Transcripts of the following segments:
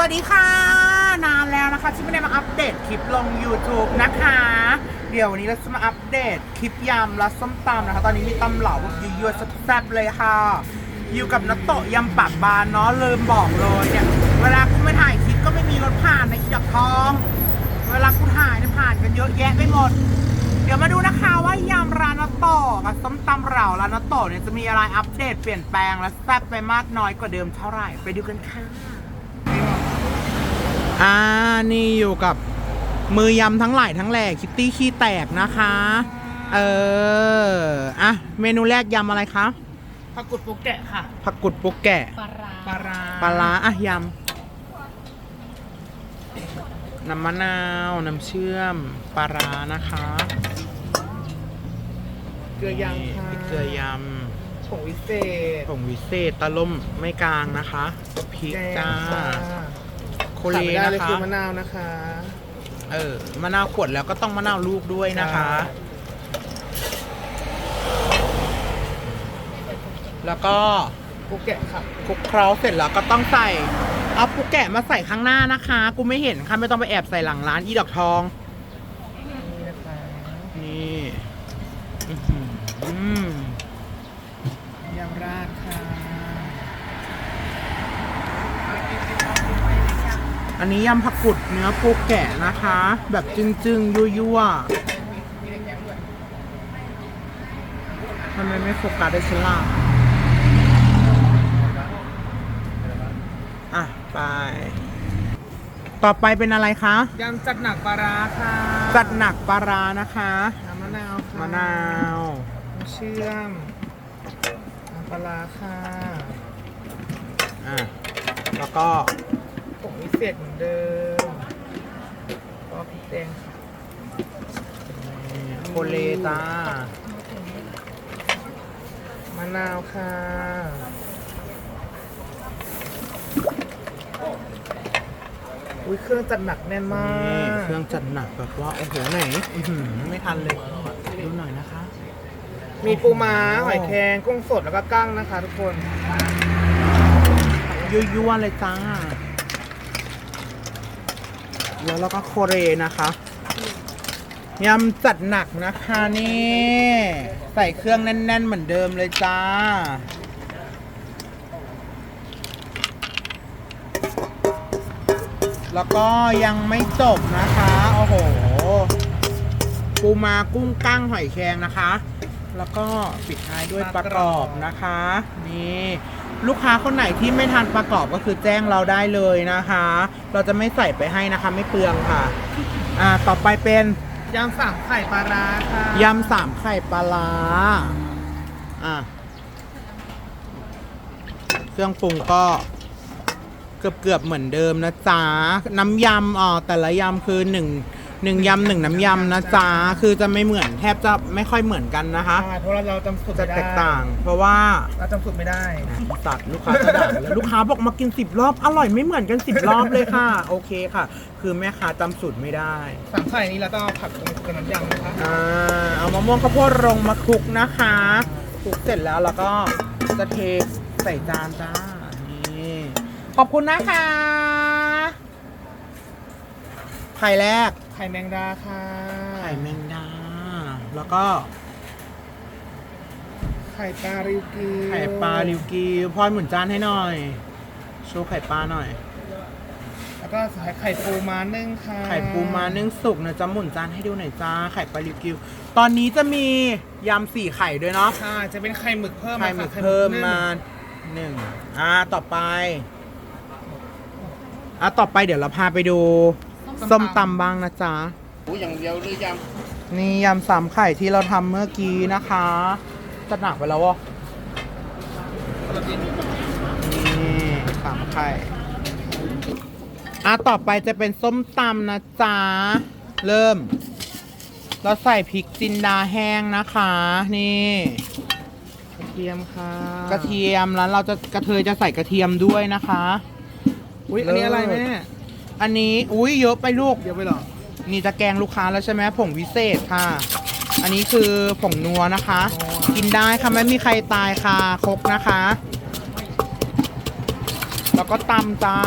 สวัสดีค่ะ นานแล้วนะคะ ที่ไม่ได้มาอัปเดตคลิปลง YouTube นะคะ เดี๋ยววันนี้เราจะมาอัปเดตคลิปยำและส้มตำนะคะ ตอนนี้มีตำเหลาแบบยั่วๆแซ่บๆเลยค่ะ อยู่กับนัตโตะยำปากบานเนาะลืมบอกเลยเนี่ย เวลากูไม่ถ่ายคลิปก็ไม่มีรถผ่านในอีดอกทอง เวลากูถ่ายเนี่ยผ่านกันเยอะแยะไปหมด เดี๋ยวมาดูนะคะว่ายำร้านนัตโตะกับส้มตำเหล่าร้านนัตโตะเนี่ยจะมีอะไรอัปเดตเปลี่ยนแปลงและแซ่บไปมากน้อยกว่าเดิมเท่าไหร่ ไปดูกันค่ะ อ่า นี่อยู่กับมือยำทั้งหลายทั้งแหล่คิตตี้ขี้แตกนะคะ เออ อะ เมนูแรกยำอะไรคะ ผักกุดปูแกะค่ะ ผักกุดปุกแกะ ปลาร้าปลาร้าปลาร้าอะยำ น้ำมะนาว น้ำเชื่อม ปลาร้านะคะ เกลือยางค่ะพริกเกลือยผงวิเศษำผงวิเศษตะล่มไม่กลางนะคะพริกแกงจ้า ค่ะ โคขาดเลไม่ได้นะเลยคะคือมะนาวนะคะ เออมะนาวขวดแล้วก็ต้องมะนาวลูกด้วยนะคะ ใช่ แล้วก็ปูแกะค่ะ คลุกเคล้าเสร็จแล้วก็ต้องใส่ เอาปูแกะมาใส่ข้างหน้านะคะ กูไม่เห็นค่ะไม่ต้องไปแอบใส่หลังร้านอีดอกทอง นี่นะคะ นี่อื้อหืออืม ยำราดค่ะ อันนี้ยำผักกุดเนื้อปูแกะนะคะ แบบจึงๆ ยั่วๆทำไมไม่โฟกัสได้ฉนล่ะอะ ไป ต่อไปเป็นอะไรคะ ยำจัดหนักปลาร้าค่ะจัดหนักปลาร้านะคะน้ำมะนาวค่ะมะนาวน้ำเชื่อมน้ำปลาร้าค่ะ อะ แล้วก็ ผงวิเศษเหมือนเดิมก็พริกแดงค่ะโคเลจ้ามะนาวค่ะอุ้ยเครื่องจัดหนักแน่นมานี่ก เครื่องจัดหนักแบบว่าโอ้โหไหนอื้อหือไม่ทันเลยดูหน่อยนะคะ มีปูม้าหอยแครงกุ้งสดแล้วก็กั้งนะคะ ทุกคนยั่วๆเลยจ้า แล้วเราก็โคเรนะคะยำจัดหนักนะคะนี่ ใส่เครื่องแน่น ๆ เหมือนเดิมเลยจ้า แล้วก็ยังไม่จบนะคะ โอ้โห ปูมากุ้งกั้งหอยแครงนะคะ แล้วก็ปิดท้ายด้วยปลากรอบนะคะ นี่ ลูกค้าคนไหนที่ไม่ทานประกอบก็คือแจ้งเราได้เลยนะคะ เราจะไม่ใส่ไปให้นะคะไม่เปลืองค่ะ อ่าต่อไปเป็นยำสามไข่ปลาร้าค่ะยำสามไข่ปลาร้าอะเครื่องปรุงก็เกือบเกือบๆเหมือนเดิมนะจ๊ะ น้ำยำอ๋อแต่ละยำคือหนึ่ง หนึ่งยำหนึ่งน้ำยำนะจ๊ะคือจะไม่เหมือนแทบจะไม่ค่อยเหมือนกันนะคะ ใช่เพราะเราเราจำสูตรจะไม่ได้แตกต่าง เพราะว่าเราจำสูตรไม่ได้ ตัดลูกค้าจะด่าแล้วลูกค้าบอกมากินสิบรอบอร่อยไม่เหมือนกันสิบรอบเลยค่ะ โอเคค่ะ คือแม่ค้าจำสูตรไม่ได้สามไข่นี้เราต้องเอาผักลงกับน้ำยำนะคะอ่าเอามะม่วงข้าวโพดลงมาคลุกนะคะคลุกเสร็จแล้วเราก็จะเทใส่จานจ้านี่ขอบคุณนะคะไข่แรกไข่แมงดาค่ะไข่แมงดา แล้วก็ไข่ปลาริวกิไข่ปลาริวกิวพลอยหมุนจานให้หน่อย โชว์ไข่ปลาหน่อย แล้วก็ไข่ปูม้านึ่งค่ะไข่ปูม้านึ่งสุกนะจะหมุนจานให้ดูหน่อยจ้าไข่ปลาริวกิว ตอนนี้จะมียำสี่ไข่ด้วยเนาะใช่จะเป็นไข่หมึกเพิ่มไข่หมึกค่ะเพิ่มนึ่งมาหนึ่งอ่าต่อไปอะต่อไปเดี๋ยวเราพาไปดู ส้มตำบ้างนะจ๊ะอย่างเดียวหรือยนี่ยำสามไข่ที่เราทำเมื่อกี้นะคะจะหนักไปแล้ววะำนี่สามไข่อะต่อไปจะเป็นส้มตำนะจ๊ะเริ่ม เราใส่พริกจินดาแห้งนะคะ นี่กระเทียมค่ะ กระเทียมแล้วเราจะกระเทยจะใส่กระเทียมด้วยนะคะ อุ้ยอันนี้อะไรแม่ อันนี้อุ้ยเยอะไปลูกเยอะไปหรอ นี่จะแกงลูกค้าแล้วใช่ไหมผงวิเศษค่ะ อันนี้คือผงนัวนะคะ กินได้ค่ะไม่มีใครตายค่ะครกนะคะ แล้วก็ตำจ้า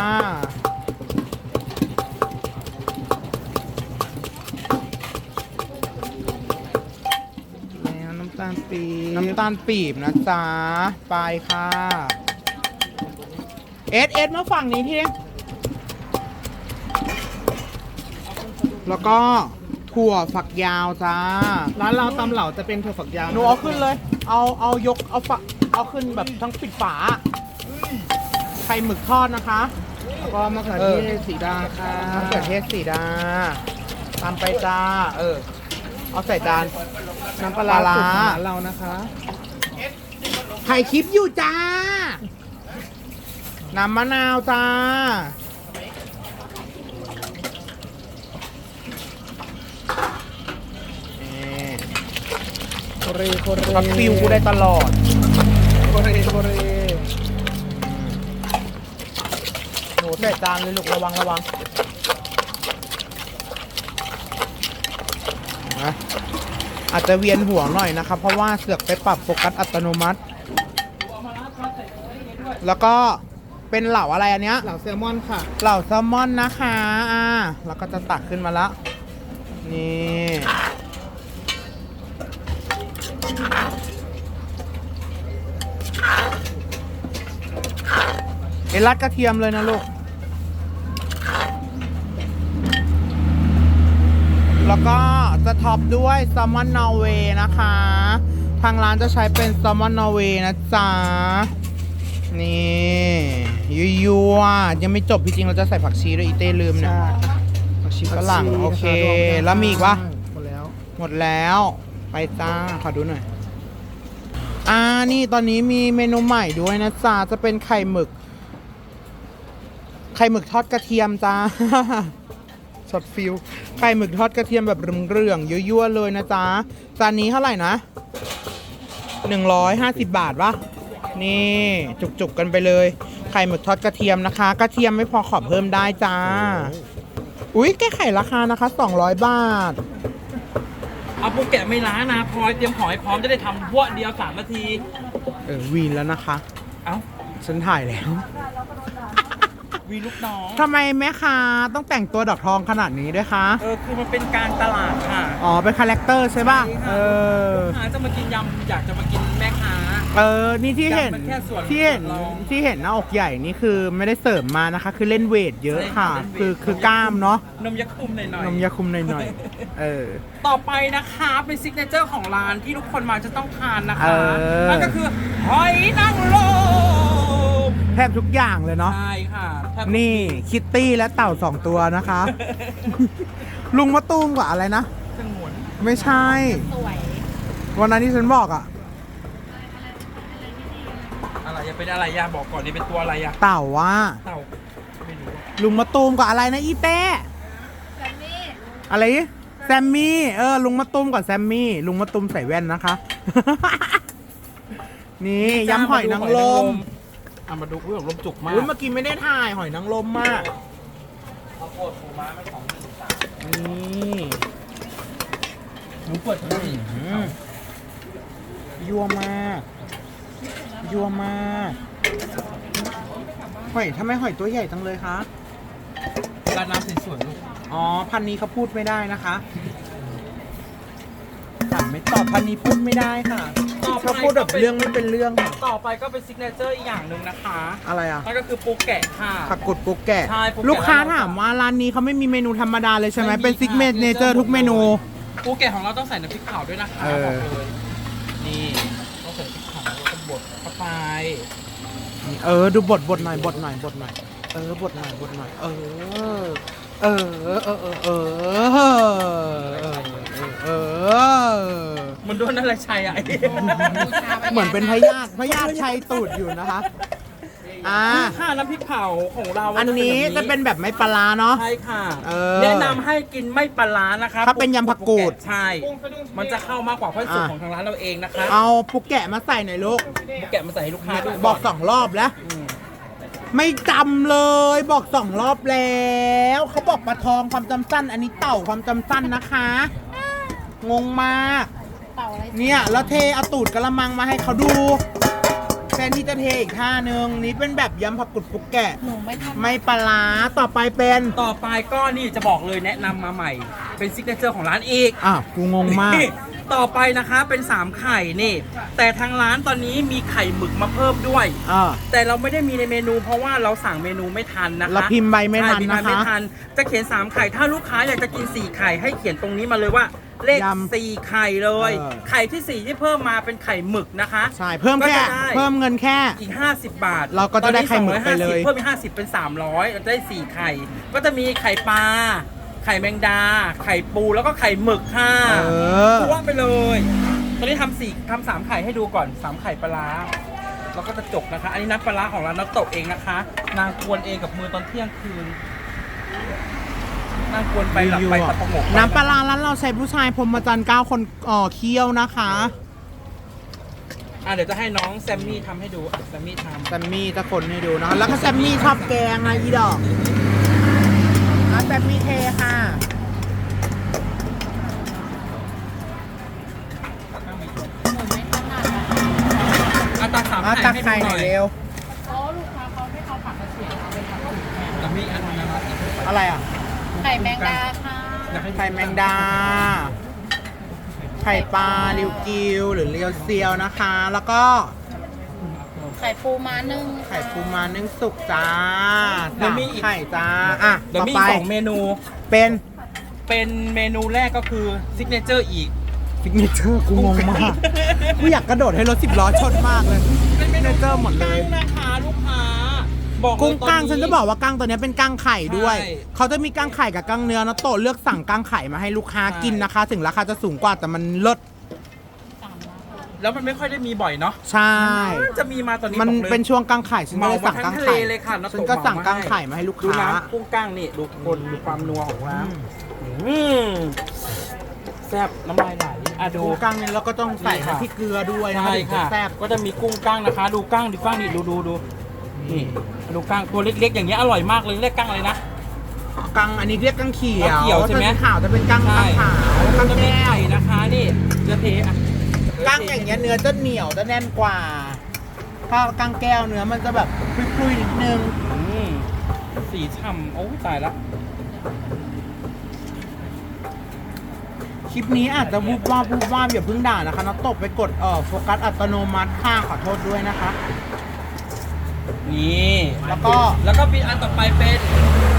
น้ำตาลปี๊บน้ำตาลปีบนะจ๊ะไปค่ะ เอสเอสมาฝั่งนี้ที่ แล้วก็ถั่วฝักยาวจ้า ร้านเราตำเหล่าจะเป็นถั่วฝักยาวหนูเอาขึ้นเลย เอาเอายกเอาฝาเอาขึ้นแบบทั้งปิดฝาไข่หมึกทอดนะคะแล้วก็มะเขือเทศสีดาค่ะมะเขือเทศสีดาตามไปจ้า เออ เอาใส่จานน้ำปลาร้าปลาร้าสูตรของร้านเรานะคะถ่ายคลิปอยู่จ้า น้ำมะนาวจ้า นี่ โค เรโคเรก็ฟิวได้ตลอดโคเรโคเรหนูใส่จานเลยลูกระวังระวังนะอาจจะเวียนหัวหน่อยนะครับ เพราะว่าเสือกไปปรับโฟกัสอัตโนมัติ แล้วก็เป็นเหล่าอะไรอันเนี้ยเหล่าแซลมอนค่ะ เหล่าแซลมอนนะคะอ่าแล้วก็จะตักขึ้นมาแล้วนี่ รัดกระเทียมเลยนะลูก แล้วก็จะท็อปด้วยแซลมอนนอร์เวย์นะคะ ทางร้านจะใช้เป็นแซลมอนนอร์เวย์นะจ๊ะ นี่ยัวๆยังไม่จบพี่จริงเราจะใส่ผักชีด้วยอีเต้ลืมเนี่ยใช่ผักชีฝรั่งโอเคผักชีนะคะแล้วมีอีกปะหมดแล้ว หมดแล้ว ไปจ้าขอดูหน่อยอ่านี่ตอนนี้มีเมนูใหม่ด้วยนะจ๊ะจะเป็นไข่หมึก ไข่หมึกทอดกระเทียมจ้าสดฟิลไข่หมึกทอดกระเทียมแบบเรื่องๆยั่วๆเลยนะจ๊ะจานนี้เท่าไหร่นะ 150 บาทวะนี่จุกๆกันไปเลย ไข่หมึกทอดกระเทียมนะคะ กระเทียมไม่พอขอเพิ่มได้จ้า อุ๊ยแก้ไขราคานะคะ 200 บาท เอาปูแกะไม่ล้างนะพลอยเตรียมของให้พร้อมจะได้ทำพวกเดียวสามนาที เออวีนแล้วนะคะ เอ้า ฉันถ่ายแล้ว วีลูกน้องทำไมแม่ค้าต้องแต่งตัวดอกทองขนาดนี้ด้วยคะ เออคือมันเป็นการตลาดค่ะอ๋อ เป็นคาแรคเตอร์ใช่ป่ะใช่ค่ะเออ ลูกค้าจะมากินยำอยากจะมากินแม่ค้า เออ นี่ที่เห็นยำมันแค่ส่วนที่เห็น ส่วนรองที่เห็นหน้าอกใหญ่นี่คือไม่ได้เสริมมานะคะ คือเล่นเวทเยอะค่ะ ใช่ค่ะเล่นเวท คือคือกล้ามเนาะ นมยักษ์คุมหน่อยๆนมยาคุมหน่อยๆ เออ ต่อไปนะคะเป็นซิกเนเจอร์ของร้านที่ทุกคนมาจะต้องทานนะเอคะอนั่นก็คือหอยนางรมแท บทุกอย่างเลยเนาะ ใช่ค่ะแทบนี่คิตตี้และเต่าสองตัวนะคะ ลุงมะตูมกับอะไรนะ สงวนไม่ใช่วันนั้นที่ฉันบอกอะอะไรจะเป็นอะไรยาบอกก่อนนี่เป็นตัวอะไรอะเต่าว่าเต่าไม่รู้ลุงมะตูมกับอะไรนะอีเต้อะไรอีแซมมี่เออลุงมะตูมกับแซมมี่ลุงมะตูมใส่แว่นนะคะ นี่ยำหอยนางรม เอามาดูอุ้ยลมจุกมากอุ้ยเมื่อกี้ไม่ได้ถ่ายหอยนางรมมากข้าวโพดปูม้าไม่ของหนึ่งสามนี่หมูเปิดทั้งสี่อืมยั่วมากยั่วมากหอยทำไมหอยตัวใหญ่จังเลยคะร้านน้ำสวยๆลูกอ๋อ พันนี้เขาพูดไม่ได้นะคะถามไม่ตอบพันนี้พูดไม่ได้ค่ะ เขาพูดแบบเรื่องไม่เป็นเรื่องค่ะต่อไปก็เป็นซิกเนเจอร์อีกอย่างหนึ่งนะคะอะไรอะนั่นก็คือปูแกะค่ะ ผักกดปูแกะ ใช่ปูแกะ ลูกค้าถามว่าร้านนี้เขาไม่มีเมนูธรรมดาเลยใช่ไหมไม่มีเป็นซิกเมเนเจอร์ทุกเมนู ปูแกะของเราต้องใส่น้ำพริกเผาด้วยนะคะเออ บอกเลยนี่ต้องใส่พริกเผาแล้วก็บดเข้าไปเออ ดูบทบทหน่อยบทหน่อยบทหน่อยเออบทหน่อยบทหน่อยเออ เออเออเออเออเออเออ มันโดนอะไรชัยอะเหมือนเป็นพยาธิพยาธิชัยตูดอยู่นะคะ อ่า ค่ะน้ำพริกเผาของเราอันนี้จะเป็นแบบไม่ปลาร้าเนาะ ใช่ค่ะเออแนะนำให้กินไม่ปลาร้านะคะถ้าเป็นยำผักกูด ใช่ มันจะเข้ามากกว่าเพราะสูตรอะของทางร้านเราเองนะคะเอาปุกแกะมาใส่หน่อยลูกปูแกะมาใส่ให้ลูกค้าดูบอกสองรอบแล้วอืมไม่จำเลยบอกสองรอบแล้ว เขาบอกปลาทองความจำสั้น อันนี้เต่าความจำสั้นนะคะ งงมาก เนี่ยแล้วเทเอาตูดกระมังมาให้เขาดูแทนที่จะเทอีกท่านึงนี่เป็นแบบยำผักกุดปุกแกะ หนูไม่ทำไม่ปลาร้าต่อไปเป็นต่อไปก็นี่จะบอกเลยแนะนำมาใหม่ เป็นซิกเนเจอร์ของร้านอีกอะกูงงมาก นี่ ต่อไปนะคะเป็น3ไข่นี่ แต่ทางร้านตอนนี้มีไข่หมึกมาเพิ่มด้วย อ่า แต่เราไม่ได้มีในเมนู เพราะว่าเราสั่งเมนูไม่ทันนะคะเราพิมพ์ใบไม่ทันใช่พิมพ์ใบนะคะ ไม่ทันจะเขียน3ไข่ถ้าลูกค้าอยากจะกิน4ไข่ให้เขียนตรงนี้มาเลยว่าเลขยำสี่ไข่เลย เออ ไข่ที่4ที่เพิ่มมาเป็นไข่หมึกนะคะใช่เพิ่มแค่ก็จะได้ เพิ่มเงินแค่ อีก 50 บาทเราก็จะได้ไข่หมึกไปเลยตอนนี้250เพิ่มอีก50 เป็น 300เราจะได้ 4 ไข่ ก็จะมีไข่ปลา ไข่แมงดา ไข่ปูแล้วก็ไข่หมึกค่ะเออทวงไปเลย ตอนนี้ทำสี่ทำสามไข่ให้ดูก่อนสามไข่ปลาร้าแล้วก็จะจบนะคะ อันนี้น้ำปลาร้าของร้านน้ำตกเองนะคะ นางกวนเองกับมือตอนเที่ยงคืน นางกวนไปหลับไปตะปะงกน้ำปลาร้าร้านเราใช้ผู้ชายพรหมจันทร์เก้าคนอ่อเคี่ยวนะคะอะเดี๋ยวจะให้น้องแซมมี่ทำให้ดูอะแซมมี่ทำ แซมมี่จะคนให้ดูนะคะแล้วก็แซมมี่ชอบแกงนะอีดอกอะ แซมมี่เทค่ะอะตักสามอะไข่ตักให้ไข่ดูหหน่น่ออยยเร็วแซมมี่อันนั้นนะอะไรอะ ไข่แมงดาค่ะอยากให้ไข่แมงดา ไข่ปลาริวกิวหรือเรียวเซียวนะคะ แล้วก็ ไข่ปูม้านึ่งค่ะไข่ปูม้านึ่งสุกจ้าเดี๋ยวสามมีอีก ไข่จ้าอะเดี๋ยวต่อมีไปสองเมนู เป็นเป็นเมนูแรกก็คือซิกเนเจอร์อีก ฟิกเนเจอร์กูงงมากกูอยากกระโดดให้รถสิบล้อชนมากเลยฟิกเนเจอร์หมดเลยกุ้งนะคะลูกค้า บอกเลยกุ้งก้างตอฉันจะบอกว่าก้างตัวเนี้ยเป็นก้างไข่ด้วย ใช่เขาจะมีก้างไข่กับก้างเนื้อนะโตะเลือกสั่งก้างไข่มาให้ลูกค้าใช่ กินนะคะ ถึงราคาจะสูงกว่าแต่มันเลิศ แล้วมันไม่ค่อยได้มีบ่อยเนาะใช่ จะมีมาตอนนี้มันบอกลย เป็นช่วงก้างไข่ฉันก็เมาเลยมาสั่งทั้ก้างงทะเลไข่เลยค่ะน้ำตฉันก็สั่งเหก้างไข่มาให้ลูกดูค้า น้ำกุ้งก้างนี่ดูคนดูความนัวของน้ำอืมแซ่บน้ำลายไหลอะดูกุ้งก้างเนี่ยเราก็ต้องใส่นี่ค่ะพริกเกลือด้วยนะคะใช่ถึงจะค่ะแซ่บก็จะมีกุ้งก้างนะคะ ดูก้างดูก้างนี่ดูดูดูนี่ดูก้างตัวเล็กๆ อย่างเงี้ยอร่อยมากเลยเรียกก้างอะไรนะก้างอันนี้เรียกก้างเขียวก้างเขียวใช่ไหม ถ้าสีขาวจะเป็นก้างใช่ก้างขาวก้างจะมีแก้ว ไข่นะคะนี่จะเทอะ ก้างอย่างเงี้ยเนื้อจะเหนียวจะแน่นกว่า ถ้าก้างแก้วเนื้อมันจะแบบพลุยๆนิดนึง อืมสีฉ่ำโอ้ตายละ คลิปนี้อาจจะวูบวาบวูบวาบอย่าเพิ่งด่านะคะน้องตบไปกดเอ่อโฟกัสอัตโนมัติค่ะขอโทษด้วยนะคะ นี่ แล้วก็แล้วก็มีอันต่อไปเป็น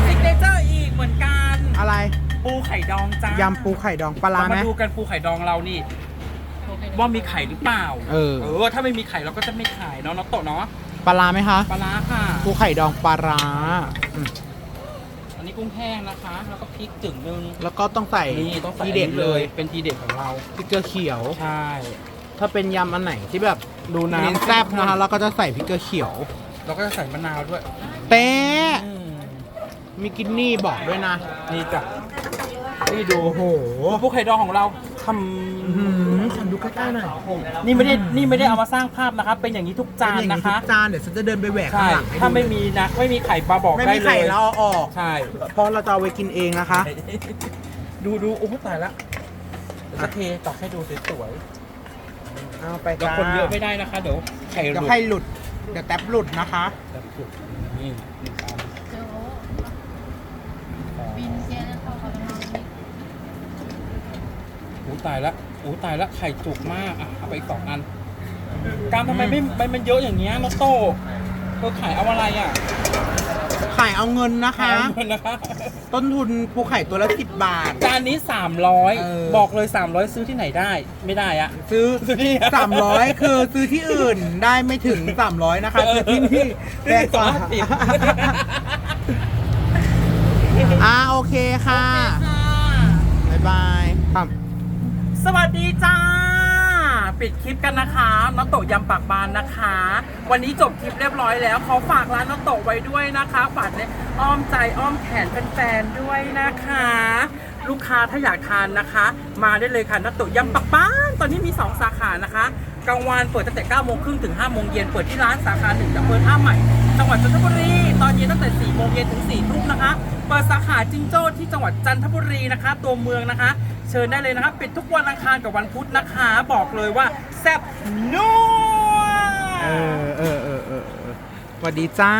ซิกเนเจอร์อีกเหมือนกัน อะไร ปูไข่ดองจ้ายำปูไข่ดองปลาร้าเราไหมมาดูกันปูไข่ดองเรานี่ ว่ามีไข่หรือเปล่า เออ เออ ถ้าไม่มีไข่เราก็จะไม่ขายเนาะน้องโตะเนาะ ปลาร้าไหมคะปลาร้าค่ะปูไข่ดองปลาร้าอืมอันนี้กุ้งแห้งนะคะ แล้วก็พริกจึ่งนึงแล้วก็ต้องใส่นี่ต้องใส่ทีเด็ดอันนี้เลยเป็นทีเด็ดของเรา พริกเกลือเขียว ใช่ ถ้าเป็นยำอันไหนที่แบบดูน้ำเน้นแซ่บนะคะเราก็จะใส่พริกเกลือเขียว เราก็จะใส่มะนาวด้วยเป๊ะอืมมีกินนี่บอกด้วยนะ นี่จ้ะนี่ดูโอ้โหปูไข่ดองของเรา ทอื้อหือขอดูใกล้ๆหน่อยำนี่ไม่ได้นี่ไม่ได้เอามาสร้างภาพนะครับ เป็นอย่างนี้ทุกจานเป็อย่งนะคะทุกจานเดี๋ยวฉันจะเดินไปแหวกข้าใช่งหลังให้ดูถ้าไม่มีนะไม่มีไข่ปลาบอกไม่ได้มีเลยไข่เราเอาออก ใช่ เพราะเราจะเอาไว้กินเองนะคะ ดูดูโอ้โหตายละเดี๋ยวจะเทตักให้ดูสวยเอาไปๆเราจ้าคนเยอะไม่ได้นะคะ เดี๋ยวไข่หเดี๋ยวลุดให้หลุด เดี๋ยวแท็บหลุดนะคะ แล้วหลุดนี่หนึ่งอันเอ้ตายละโอ้ตายละไข่จุกมากอะเอาไปอีกสองอันการทำไมไม่ไม่มันเยอะอย่างเงี้ยน้องโตเธอขายเอาอะไรอะขายเอาเงินนะคะ เอาเงินนะคะ ต้นทุนภูไข่ตัวละสิบบาท จานนี้ เออ 300 บอกเลย 300 ซื้อที่ไหนได้ ไม่ได้อะ ซื้อซื้อที่ สามร้อยคือซื้อที่อื่นได้ไม่ถึงสามร้อยนะคะซื้อที่นี่แพงกว่าซื้อที่อ่าโอเคค่ะ บ๊ายบายครับ สวัสดีจ้า ปิดคลิปกันนะคะน้องโตยำปากบานนะคะ วันนี้จบคลิปเรียบร้อยแล้วขอฝากร้านน้องโตไว้ด้วยนะคะฝากในอ้อมใจอ้อมแขนแฟนๆด้วยนะคะ ลูกค้าถ้าอยากทานนะคะ มาได้เลยค่ะน้องโตยำปากบาน ตอนนี้มี 2 สาขานะคะ กลางวันเปิดตั้งแต่9โมงครึ่งถึง5โมงเย็นเปิดที่ร้านสาขาหนึ่งอำเภอท่าใหม่จังหวัดจันทบุรีตอนเย็นตั้งแต่4โมงเย็นถึง4ทุ่มนะคะ เปิดสาขาจิงโจ้ที่จังหวัดจันทบุรีนะคะ ตัวเมืองนะคะ เชิญได้เลยนะคะปิดทุกวันอังคารกับวันพุธนะคะ บอกเลยว่าแซ่บนัวเออเออเออเออเออสวัสดีจ้า